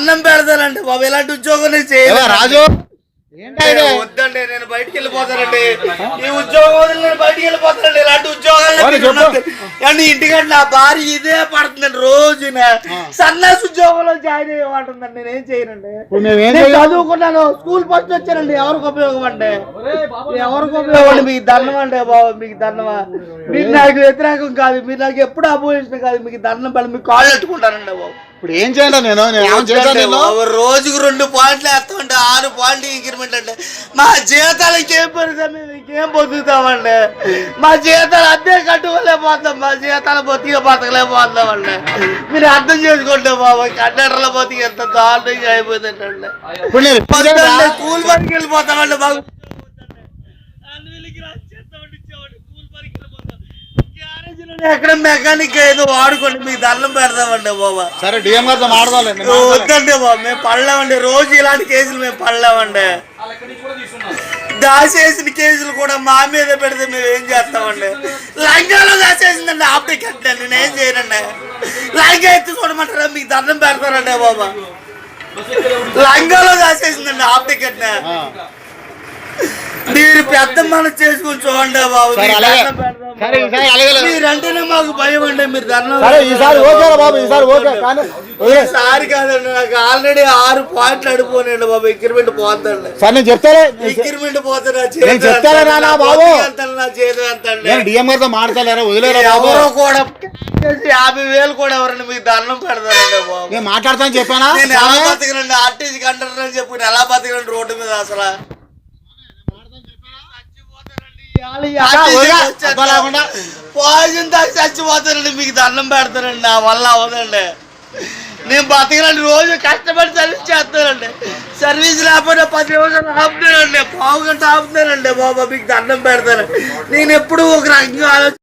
దండం పెడతానండి బాబు. ఇలాంటి ఉద్యోగం చేయను రాజు? ఏంటా వద్దండి నేను బయటికి వెళ్ళిపోతానండి. ఈ ఉద్యోగం వదిలి నేను బయటికి వెళ్ళిపోతానండి ఇలాంటి ఉద్యోగాలు. అండి ఇంటికంటే నా భార్య ఇదే పడుతుందండి రోజున. సన్నాసి ఉద్యోగంలో జాయిన్ అయ్యమంటుందండి నేనేం చేయనండి? ఇప్పుడు మేమేం నేను చదువుకున్నాను స్కూల్ ఫస్ట్ వచ్చానండి ఎవరికి ఉపయోగం అండి? ఎవరికి ఉపయోగం అండి? మీకు దండం అండి బాబు మీకు దండమా మీరు నాకు వ్యతిరేకం కాదు మీరు నాకు ఎప్పుడు అపోజిషన్ కాదు మీకు దండం పడి మీకు కాళ్ళు పెట్టుకుంటానండి బాబు. ఇప్పుడు ఏం చేయాలి నేను? ఏం రోజుకు రెండు పాయింట్లు వేస్తామంటే ఆరు పాయింట్లు ఇంక్రిమెంట్ అంటే మా జీతాలు ఇంకేం పెరుగుతాం మేము ఇంకేం బతుకుతామండి? మా జీతాలు అద్దె కట్టుకోలేకపోతాం మా జీతాలు బతిక బతకలేకపోతామండి మీరు అర్థం చేసుకోండి బాబు కండక్టర్ల బతికి ఎంత దారుణంగా అయిపోతుందండి స్కూల్ పనికి వెళ్ళిపోతామండి బాబు. ఎక్కడ మెకానిక్ ఏదో వాడుకోండి మీకు దండం పెడతామండి బాబా. సరే డిఎం గారితో. వద్దండి బాబు మేము పడలేమండి. రోజు ఇలాంటి కేసులు మేము పడలేమండి. దాచేసిన కేసులు కూడా మా మీద పెడితే మేము ఏం చేస్తామండి? లంగాలో దాచేసిందండి ఆప్టిక్ అంటే నేను ఏం చేయనండి. లంగా ఎత్తి చూడమంటారా? మీకు దండం పెడతారండి బాబా. లంగాలో దాచేసిందండి ఆప్టిక్ అంటే ఆ. మీరు పెద్ద మనసు చేసుకుని చూడండి బాబు. మీరంటేనే మాకు భయం అండి మీరు ఈసారి కాదండి నాకు ఆల్రెడీ ఆరు పాయింట్లు అడిపోనండి బాబు. ఇంక్రిమెంట్ పోతండి సరే నేను చెప్తాలే. ఇంక్రిమెంట్ పోతే నా బాబు. చేతి ఎంత డిఎం గారితో వదిలేరా ఎవరో కూడా యాభై వేలు కూడా ఎవరండి మీకు దండం పెడతారండి బాబు? నేను మాట్లాడతాను చెప్పానా? నేను ఎలా బతకనండి? ఆర్టీసీ కండక్టర్ అని చెప్పి ఎలా బతకనండి రోడ్డు మీద అసలు? లేకుండా. పాయిజన్ దాకా చచ్చిపోతానండి మీకు దండం పెడతానండి నా వల్ల అవదండి నేను బతకనండి రోజు కష్టపడి సర్వీస్ చేస్తానండి. సర్వీస్ లేకపోతే పది నిమిషాలు ఆపుతానండి పావు గంట ఆపుతానండి బాబా మీకు దండం పెడతాను. నేను ఎప్పుడు ఒక రకంగా ఆలోచన